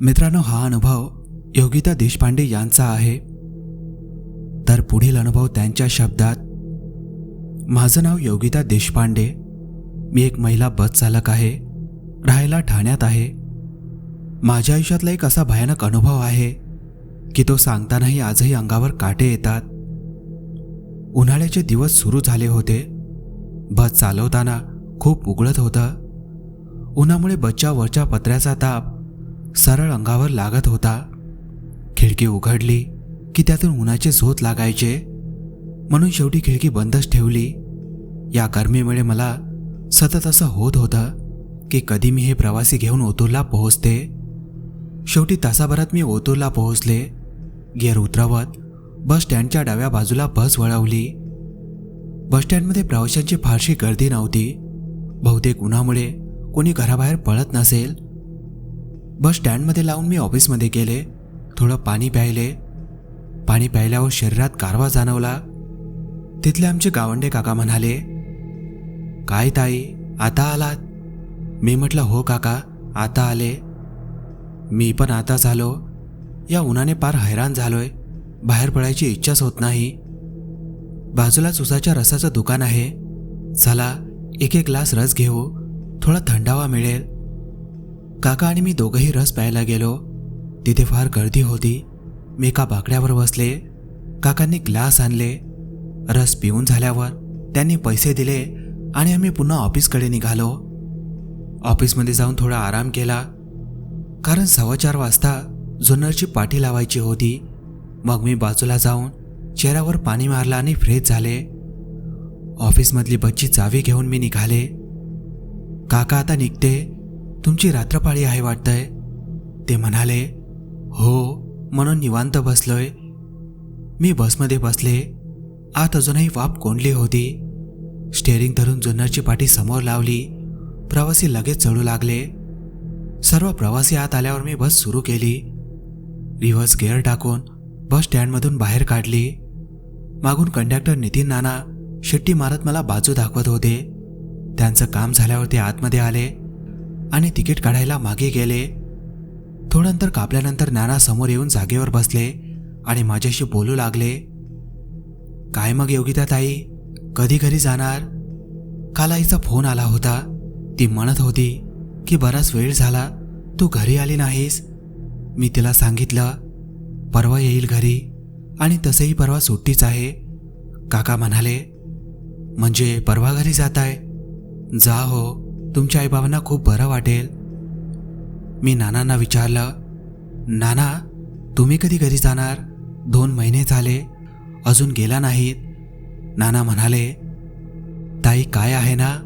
मित्रांनो हा अनुभव योगिता देशपांडे यांचा आहे. तर पुढील अनुभव त्यांच्या शब्दात माझं नाव योगिता देशपांडे. मी एक महिला बस चालक आहे. राहायला ठाण्यात आहे. माझ्या आयुष्यातला एक असा भयानक अनुभव आहे की तो सांगतानाही आजही अंगावर काटे येतात? उन्हाळ्याचे दिवस सुरू झाले होते. बस चालवताना खूप उघडत होतं. उन्हामुळे बसच्या वरच्या पत्र्याचा ताप सरळ अंगावर लागत होता. खिडकी उघडली की त्यातून उन्हाचे झोत लागायचे. म्हणून शेवटी खिडकी बंदच ठेवली. या गरमीमुळे मला सतत असं होत होतं की कधी मी हे प्रवासी घेऊन ओतूरला पोहोचते. शेवटी तासाभरात मी ओतूरला पोहोचले. गिअर उतरवत बस स्टँडच्या डाव्या बाजूला बस वळवली. बस स्टँडमध्ये प्रवाशांची फारशी गर्दी नव्हती. बहुतेक उन्हामुळे कोणी घराबाहेर पळत नसेल. बस स्टँडमध्ये लावून मी ऑफिसमध्ये गेले. थोडं पाणी प्यायले. पाणी प्यायल्यावर शरीरात गारवा जाणवला. तिथले आमचे गावंडे काका म्हणाले काय ताई आता आलात? मी म्हटलं हो काका आता आले. मी पण आताच आलो. या उन्हाने पार हैराण झालोय. बाहेर पडायची इच्छाच होत नाही. बाजूलाच उसाच्या रसाचं दुकान आहे. चला एक एक ग्लास रस घेऊ. थोडा थंडावा मिळेल. काका आणि मी दोघंही रस प्यायला गेलो. तिथे फार गर्दी होती. मी एका बाकड्यावर बसले. काकांनी ग्लास आणले. रस पिऊन झाल्यावर त्यांनी पैसे दिले आणि आम्ही पुन्हा ऑफिसकडे निघालो. ऑफिसमध्ये जाऊन थोडा आराम केला. कारण सव्वा चार वाजता जुन्नरची पाठी लावायची होती. मग मी बाजूला जाऊन चेहऱ्यावर पाणी मारलं आणि फ्रेश झाले. ऑफिसमधली बसची चावी घेऊन मी निघाले. काका आता निघते. तुमची रात्रपाळी आहे वाटतंय. ते म्हणाले हो म्हणून निवांत बसलोय. मी बसमध्ये बसले. आत अजूनही वाप कोंडली होती. स्टेअरिंग धरून जुन्नरची पाठी समोर लावली. प्रवासी लगेच चढू लागले. सर्व प्रवासी आत आल्यावर मी बस सुरू केली. रिव्हर्स गिअर टाकून बस स्टँडमधून बाहेर काढली. मागून कंडक्टर नितीन नाना शिट्टी मारत मला बाजू दाखवत होते. त्यांचं काम झाल्यावर ते आतमध्ये आले आणि तिकीट काढायला मागे गेले. थोडं अंतर कापल्यानंतर नाना समोर येऊन जागेवर बसले आणि माझ्याशी बोलू लागले. काय मग योगिता ताई? कधी घरी जाणार? काल आईचा फोन आला होता. ती म्हणत होती की बराच वेळ झाला. तू घरी आली नाहीस. मी तिला सांगितलं परवा येईल घरी आणि तसेही परवा सुट्टीच आहे. काका म्हणाले म्हणजे परवा घरी जाताय? जा हो तुमच्या आईबाबांना खूप बरं वाटेल. मी नानांना विचारलं नाना तुम्ही कधी घरी जाणार? दोन महिने झाले अजून गेला नाहीत. नाना म्हणाले ताई काय आहे ना?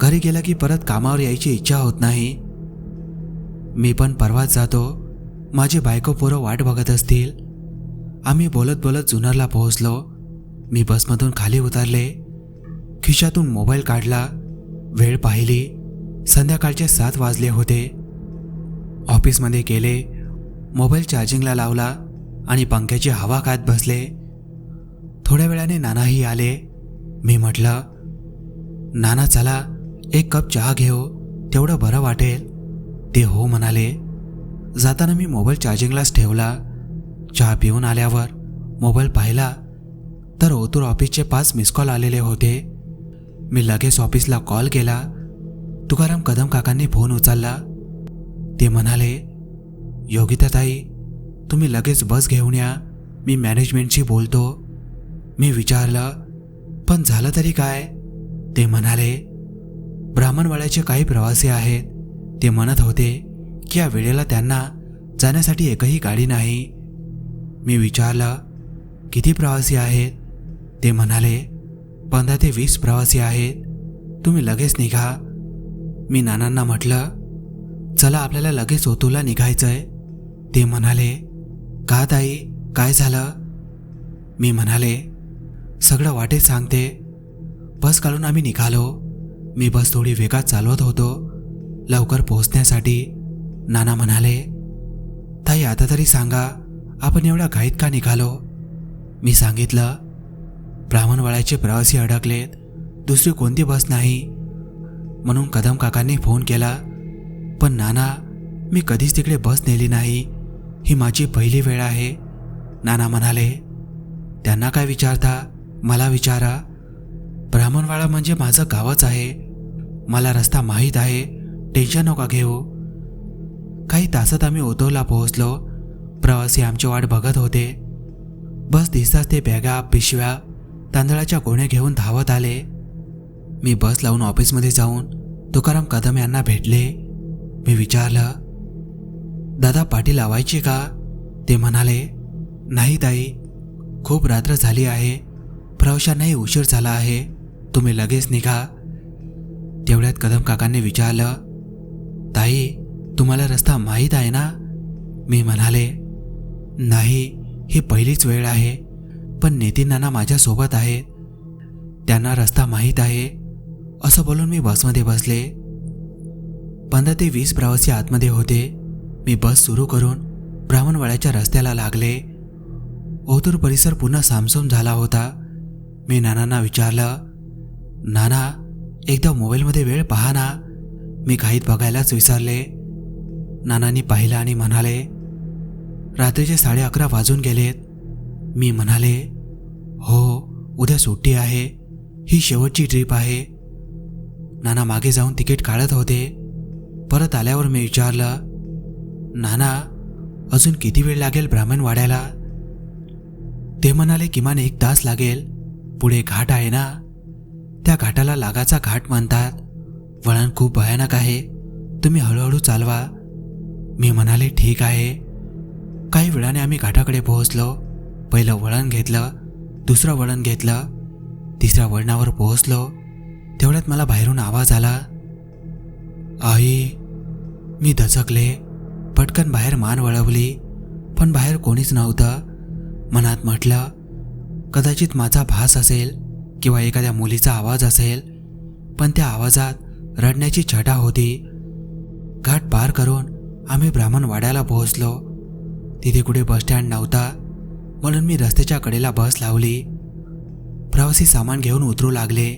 घरी गेलं की परत कामावर यायची इच्छा होत नाही. मी पण परवाच जातो. माझी बायको पोरं वाट बघत असतील. आम्ही बोलत बोलत जुनरला पोहोचलो. मी बसमधून खाली उतरले. खिशातून मोबाईल काढला. वेळ पाहिली. संध्याकाळचे सात वाजले होते. ऑफिसमध्ये गेले. मोबाईल चार्जिंगला लावला आणि पंख्याची हवा खात बसले. थोड्या वेळाने नानाही आले. मी म्हटलं नाना चला एक कप चहा घेऊ. तेवढं बरं वाटेल. ते हो म्हणाले. जाताना मी मोबाईल चार्जिंगलाच ठेवला. चहा पिऊन आल्यावर मोबाईल पाहिला तर ओतूर ऑफिसचे पाच मिस कॉल आलेले होते. मी लगेच ऑफिसला कॉल केला. तुकाराम कदम काकांनी फोन उचलला. ते म्हणाले योगिताताई तुम्ही लगेच बस घेऊन या. मी मॅनेजमेंटशी बोलतो. मी विचारलं पण झालं तरी काय? ते म्हणाले ब्राह्मणवाड्याचे काही प्रवासी आहेत. ते म्हणत होते की या वेळेला त्यांना जाण्यासाठी एकही गाडी नाही. मी विचारलं किती प्रवासी आहेत? ते म्हणाले पंधरा ते वीस प्रवासी आहेत. तुम्ही लगेच निघा. मी नानांना म्हटलं चला आपल्याला लगेच ओतूला निघायचंय. ते म्हणाले का ताई काय झालं? मी म्हणाले सगळं वाटेत सांगते. बस काढून आम्ही निघालो. मी बस थोडी वेगात चालवत होतो लवकर पोहोचण्यासाठी. नाना म्हणाले ताई आता तरी सांगा आपण एवढ्या घाईत का निघालो? मी सांगितलं ब्राह्मणवाड्याचे प्रवासी अडकलेत दुसरी कोणती बस नाही? म्हणून कदम काकांनी फोन केला पण नाना मी कधीच तिकडे बस नेली नाही ही माझी पहिली वेळ आहे. नाना म्हणाले त्यांना काय विचारता? मला विचारा. ब्राह्मणवाडा म्हणजे माझं गावच आहे. मला रस्ता माहीत आहे. टेन्शन नका घेऊ. काही तासात आम्ही ओतोला पोहोचलो. प्रवासी आमची वाट बघत होते. बस दिसताच ते बॅगा पिशव्या तांदळाच्या गोण्या घेऊन धावत आले. मी बस लावून ऑफिसमध्ये जाऊन तुकाराम कदम यांना भेटले. मी विचारलं दादा पाठी लावायची का? ते म्हणाले नाही ताई खूप रात्र झाली आहे. प्रवाशांनाही उशीर झाला आहे. तुम्ही लगेच निघा. तेवढ्यात कदम काकांनी विचारलं ताई तुम्हाला रस्ता माहीत आहे ना? मी म्हणाले नाही ही पहिलीच वेळ आहे पण नितीन नाना माझ्यासोबत आहेत. त्यांना रस्ता माहीत आहे असं बोलून मी बसमध्ये बसले. पंधरा ते वीस प्रवासी आतमध्ये होते. मी बस सुरू करून ब्राह्मणवाड्याच्या रस्त्याला लागले. ओतूर परिसर पुन्हा सामसूम झाला होता. मी नानांना विचारलं नाना एकदा मोबाईलमध्ये वेळ पहा ना. मी घाईत बघायलाच विसरले. नानांनी पाहिलं आणि म्हणाले रात्रीचे साडे अकरा वाजून गेलेत. मी म्हणाले हो उद्या सुट्टी आहे. ही शेवटची ट्रिप आहे. नाना मागे जाऊन तिकीट काढत होते. परत आल्यावर मी विचारलं नाना अजून किती वेळ लागेल ब्राह्मण वाड्याला? ते म्हणाले किमान एक तास लागेल. पुढे घाट आहे ना? त्या घाटाला लागाचा घाट म्हणतात. वळण खूप भयानक आहे. तुम्ही हळूहळू चालवा. मी म्हणाले ठीक आहे. काही वेळाने आम्ही घाटाकडे पोहोचलो. पहिलं वळण घेतलं दुसरं वळण घेतलं तिसऱ्या वळणावर पोहोचलो. तेवढ्यात मला बाहेरून आवाज आला आई मी दचकले पटकन बाहेर मान वळवली पण बाहेर कोणीच नव्हतं. मनात म्हटलं कदाचित माझा भास असेल किंवा एखाद्या मुलीचा आवाज असेल पण त्या आवाजात रडण्याची छटा होती. घाट पार करून आम्ही ब्राह्मण वाड्याला पोहोचलो. तिथे कुठे बसस्टँड नव्हता म्हणून मी रस्त्याच्या कडेला बस लावली. प्रवासी सामान घेऊन उतरू लागले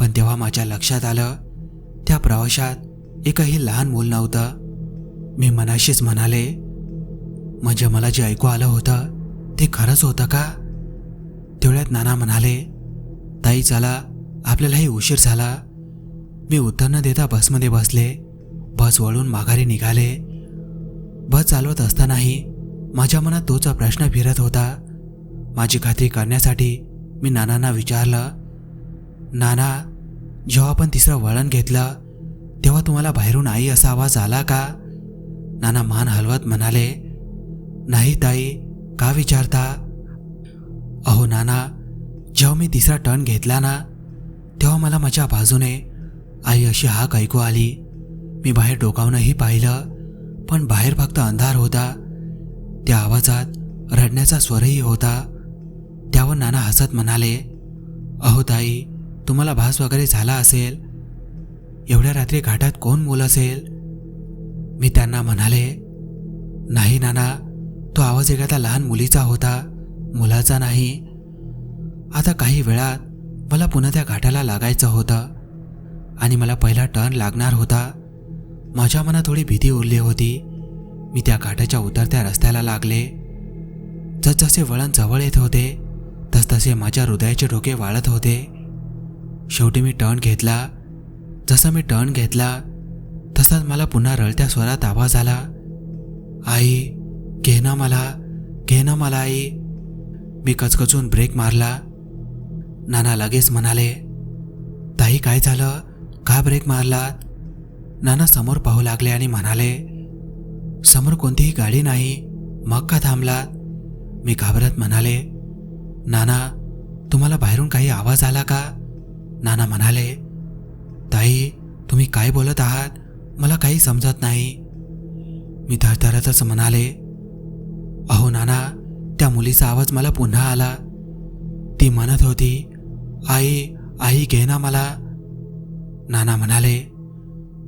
पण तेव्हा माझ्या लक्षात आलं त्या प्रवाशात एकही लहान मूल नव्हतं. मी मनाशीच म्हणाले म्हणजे मला जे ऐकू आलं होतं ते खरंच होतं का? तेवढ्यात नाना म्हणाले ताई चला आपल्यालाही उशीर झाला. मी उत्तर न देता बसमध्ये बसले. बस वळून माघारी निघाले. बस चालवत असतानाही माझ्या मनात तोच प्रश्न फिरत होता. माझी खात्री करण्यासाठी मी नानांना विचारलं नाना जेव्हा आपण तिसरं वळण घेतलं तेव्हा तुम्हाला बाहेरून आई असा आवाज आला का? नाना मान हलवत म्हणाले नाही ताई का विचारता? अहो नाना जेव्हा मी तिसरा टर्न घेतला ना तेव्हा मला माझ्या बाजूने आई अशी हाक ऐकू आली. मी बाहेर डोकावूनही पाहिलं पण बाहेर फक्त अंधार होता. त्या आवाजात रडण्याचा स्वरही होता. त्यावर नाना हसत म्हणाले अहो ताई तुम्हाला भास वगैरे झाला असेल? एवढ्या रात्री घाटात कोण मूल असेल? मी त्यांना म्हणाले नाही नाना तो आवाज एखादा लहान मुलीचा होता मुलाचा नाही. आता काही वेळात मला पुन्हा त्या घाटाला लागायचं होतं आणि मला पहिला टर्न लागणार होता. माझ्या मनात थोडी भीती उरली होती. मी त्या घाटाच्या उतरत्या रस्त्याला लागले. जसजसे वळण जवळ येत होते तसतसे माझ्या हृदयाचे डोके वाळत होते. शेवटी मी टर्न घेतला. जसा मी टर्न घेतला तसाच मला पुन्हा रळत्या स्वरात आवाज आला. आई घे ना मला घे ना मला आई. मी कचकचून ब्रेक मारला. नाना लगेच म्हणाले ताई काय झालं? का ब्रेक मारलात? नाना समोर पाहू लागले आणि म्हणाले समोर कोणतीही गाडी नाही मग का थांबलात? मी घाबरत म्हणाले नाना तुम्हाला बाहेरून काही आवाज आला का? नाना म्हणाले ताई तुम्ही काय बोलत आहात? मला काही समजत नाही. मी थरथरतच म्हणाले अहो नाना त्या मुलीचा आवाज मला पुन्हा आला. ती म्हणत होती आई आई घे ना मला. नाना म्हणाले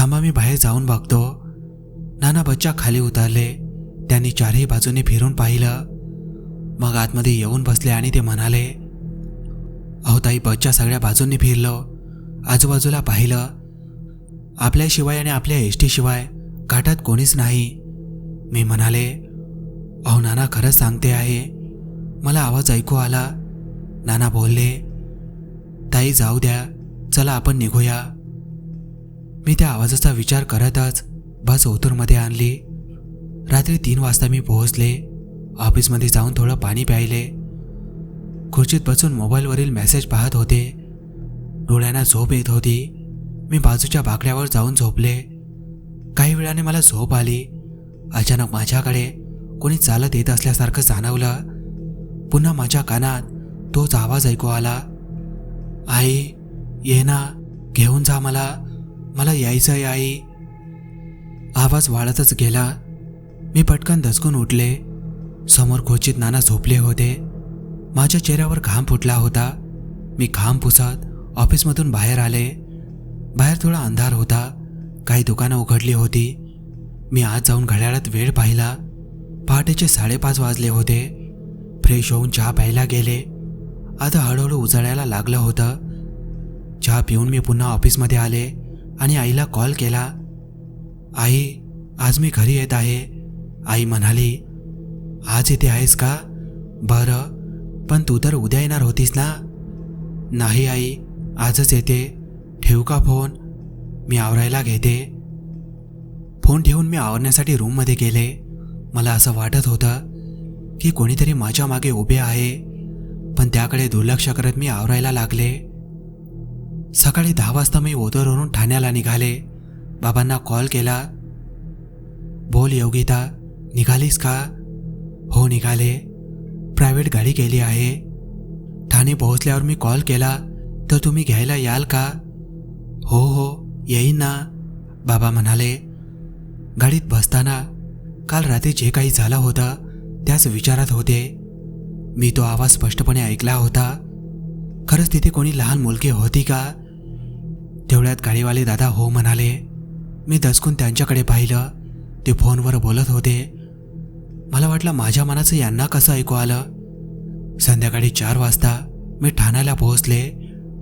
थांबा मी बाहेर जाऊन बघतो. नाना बच्चा खाली उतरले. त्यांनी चारही बाजूने फिरून पाहिलं. मग आतमध्ये येऊन बसले आणि ते म्हणाले अहो ताई बच्चा सगळ्या बाजूंनी फिरलो. आजूबाजूला पाहिलं. आपल्याशिवाय आणि आपल्या एसटीशिवाय घाटात कोणीच नाही. मी म्हणाले अहो नाना खरंच सांगते आहे. मला आवाज ऐकू आला. नाना बोलले ताई जाऊ द्या. चला आपण निघूया. मी त्या आवाजाचा विचार करतच बस ओतूरमध्ये आणली. रात्री तीन वाजता मी पोहोचले. ऑफिसमध्ये जाऊन थोडं पाणी प्यायले. खुर्चीत बसून मोबाईलवरील मेसेज पाहत होते. डोळ्यांना झोप येत होती. मी बाजूच्या बाकड्यावर जाऊन झोपले. काही वेळाने मला झोप आली. अचानक माझ्याकडे कोणी चालत येत असल्यासारखं जाणवलं. पुन्हा माझ्या कानात तोच आवाज ऐकू आला. आई ये ना घेऊन जा मला. मला यायचं आहे आई. आवाज वाढतच गेला. मी पटकन दचकून उठले. समोर खोचीत नाना झोपले होते. माझ्या चेहऱ्यावर घाम फुटला होता. मी घाम पुसत ऑफिसमधून बाहेर आले. बाहेर थोडा अंधार होता. काही दुकानं उघडली होती. मी आज जाऊन घड्याळात वेळ पाहिला. पहाटेचे साडेपाच वाजले होते. फ्रेश होऊन चहा प्यायला गेले. आता हळूहळू उजळायला लागलं होतं. चहा पिऊन मी पुन्हा ऑफिसमध्ये आले. आणि आईला कॉल केला. आई आज मी घरी येत आहे. आई म्हणाली आज इथे आहेस का? बरं पण तू तर उद्या येणार होतीस ना. नाही आई आजच येते. ठेवू का फोन? मी आवरायला घेते. फोन ठेवून मी आवरण्यासाठी रूममध्ये गेले. मला असं वाटत होतं की कोणीतरी माझ्या मागे उभे आहे पण त्याकडे दुर्लक्ष करत मी आवरायला लागले. सकाळी दहा वाजता मी ओदरवरून ठाण्याला निघाले. बाबांना कॉल केला. बोल योगिता निघालीस का? हो निघाले. प्रायव्हेट गाडी केली आहे. ठाणे पोहोचल्यावर मी कॉल केला तर तुम्ही घ्यायला याल का? हो हो येईन ना बाबा म्हणाले. गाडीत बसताना काल रात्री जे काही झालं होतं त्याच विचारात होते. मी तो आवाज स्पष्टपणे ऐकला होता. खरंच तिथे कोणी लहान मुलगी होती का? तेवढ्यात गाडीवाले दादा हो म्हणाले मी दचकून त्यांच्याकडे पाहिलं. ते फोनवर बोलत होते. मला वाटलं माझ्या मनाचं यांना कसं ऐकू आलं. संध्याकाळी चार वाजता मी ठाण्याला पोहोचले.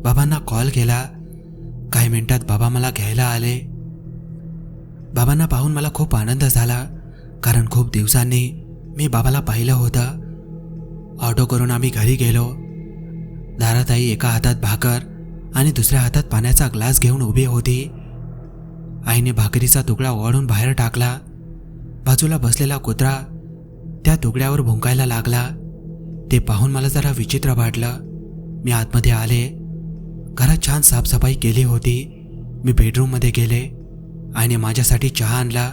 बाबांना कॉल केला. काही मिनिटात बाबा मला घ्यायला आले. बाबांना पाहून मला खूप आनंद झाला कारण खूप दिवसांनी मी बाबाला पाहिलं होतं. ऑटो करून आम्ही घरी गेलो. दाराताई एका हातात भाकर आणि दुसऱ्या हातात पाण्याचा ग्लास घेऊन उभी होती. आईने भाकरीचा तुकडा ओढून बाहेर टाकला. बाजूला बसलेला कुत्रा त्या तुकड्यावर भुंकायला लागला. ते पाहून मला जरा विचित्र वाटलं. मी आतमध्ये आले. घरात छान साफसफाई केली होती. मी बेडरूममध्ये गेले. आईने माझ्यासाठी चहा आणला.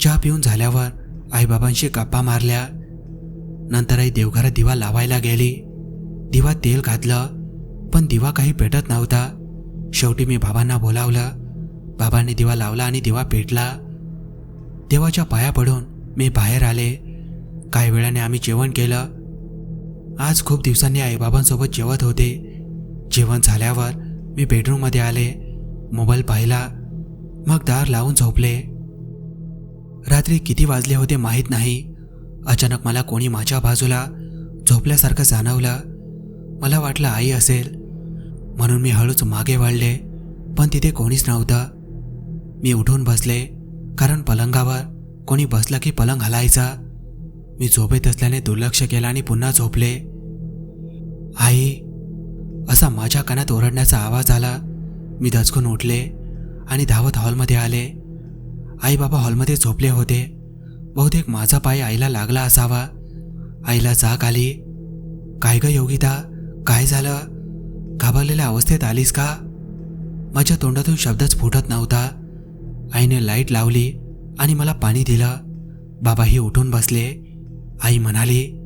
चहा पिऊन झाल्यावर आईबाबांशी गप्पा मारल्या. नंतर आई देवघरात दिवा लावायला गेली. दिवा तेल घातलं. पण दिवा काही पेटत नव्हता. शेवटी मी बाबांना बोलावलं. बाबांनी दिवा लावला आणि दिवा पेटला. देवाच्या पाया पडून मी बाहेर आले. काही वेळाने आम्ही जेवण केलं. आज खूप दिवसांनी आईबाबांसोबत जेवत होते. जेवण झाल्यावर मी बेडरूममध्ये आले. मोबाईल पाहिला. मग दार लावून झोपले. रात्री किती वाजले होते माहीत नाही. अचानक मला कोणी माझ्या बाजूला झोपल्यासारखं जाणवलं. मला वाटलं आई असेल. म्हणून मी हळूच मागे वळले पण तिथे कोणीच नव्हतं. मी उठून बसले कारण पलंगावर कोणी बसलं की पलंग हलायचा. मी झोपेत असल्याने दुर्लक्ष केलं आणि पुन्हा झोपले. आई असा माझ्या कानात ओरडण्याचा आवाज आला. मी दचकून उठले आणि धावत हॉलमध्ये आले. आई बाबा हॉलमध्ये झोपले होते. बहुतेक माझा पाय आईला लागला असावा. आईला जाग आली. काय ग योगिता? काय झालं? घाबरलेल्या अवस्थेत आलीस का? माझ्या तोंडातून शब्दच फुटत नव्हता. आईने लाइट लावली आणि मला पाणी दिलं. बाबाही उठून बसले. आई म्हणाली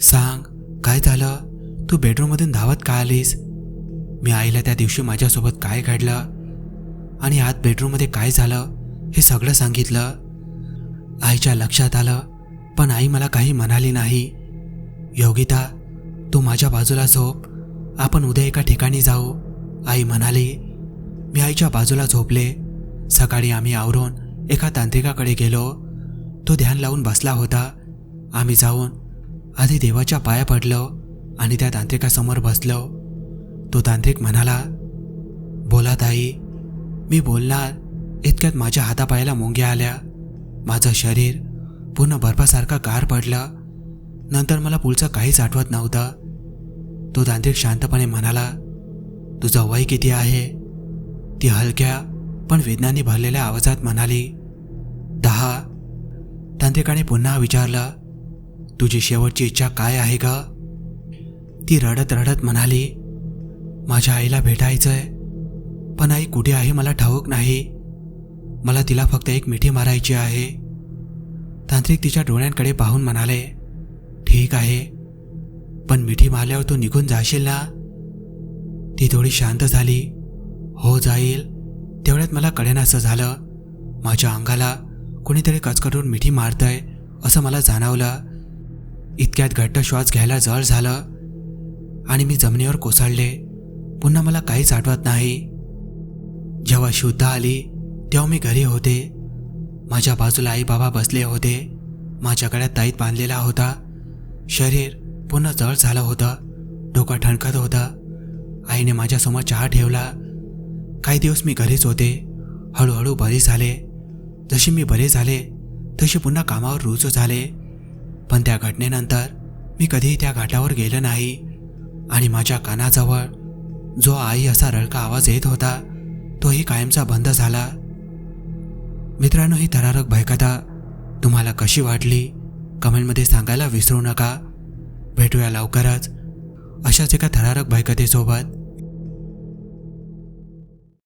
सांग काय झालं? तू बेडरूममधून धावत का आलीस? मी आईला त्या दिवशी माझ्यासोबत काय घडलं? आणि आत बेडरूममध्ये काय झालं? हे सगळं सांगितलं. आईच्या लक्षात आलं पण आई मला काही म्हणाली नाही. योगिता तू माझ्या बाजूला झोप. आपण उद्या एका ठिकाणी जाऊ. आई म्हणाली मी आईच्या बाजूला झोपले. सकाळी आम्ही आवरून एका तांत्रिकाकडे गेलो. तो ध्यान लावून बसला होता. आम्ही जाऊन आधी देवाच्या पाया पडलो आणि त्या तांत्रिकासमोर बसलो. तो तांत्रिक म्हणाला बोला ताई मी बोलणार. इतक्यात माझ्या हातापायाला मुंग्या आल्या. माझं शरीर पूर्ण बर्फासारखं गार पडलं. नंतर मला पुढचं काहीच आठवत नव्हतं. तो तांत्रिक शांतपणे म्हणाला तुझं वय किती आहे? ती हलक्या पण वेदनाने भरलेल्या आवाजात म्हणाली दहा. तांत्रिकाने पुन्हा विचारलं तुझी शेवटची इच्छा काय आहे का ती रडत रडत म्हणाली माझ्या आईला भेटायचंय पण आई कुठे आहे मला ठाऊक नाही. मला तिला फक्त एक मिठी मारायची आहे. तांत्रिक तिच्या डोळ्यांकडे पाहून म्हणाले ठीक आहे. पण मिठी मारल्यावर तू निघून जाशील ना? ती थोडी शांत झाली. हो जाईल. तेवढ्यात मला कळेनासं झालं. माझ्या अंगाला कोणीतरी कचकटून मिठी मारतंय असं मला जाणवलं. इतक्यात घट्ट श्वास घ्यायला जळ झालं. आणि मी जमिनीवर कोसळले. पुन्हा मला काहीच आठवत नाही. जेव्हा शुद्ध आली तेव्हा मी घरी होते. माझ्या बाजूला आई बाबा बसले होते. माझ्या गळ्यात ताईत बांधलेला होता. शरीर पूर्ण जळ झालं होतं डोकं ठणकत होता. आईने माझ्यासमोर चहा ठेवला. काही दिवस मी घरीच होते. हळूहळू बरे झाले. जशी मी बरे झाले तशी पुन्हा कामावर रुजू झाले. पण त्या घटनेनंतर मी कधीही त्या घाटावर गेलो नाही. आणि माझ्या कानाजवळ जो आई असा रडका आवाज येत होता तोही कायमचा बंद झाला. मित्रांनो ही थरारक भयकथा तुम्हाला कशी वाटली? कमेंटमध्ये सांगायला विसरू नका. भेटूया लवकरच. अशाच एका थरारक भयकथेसोबत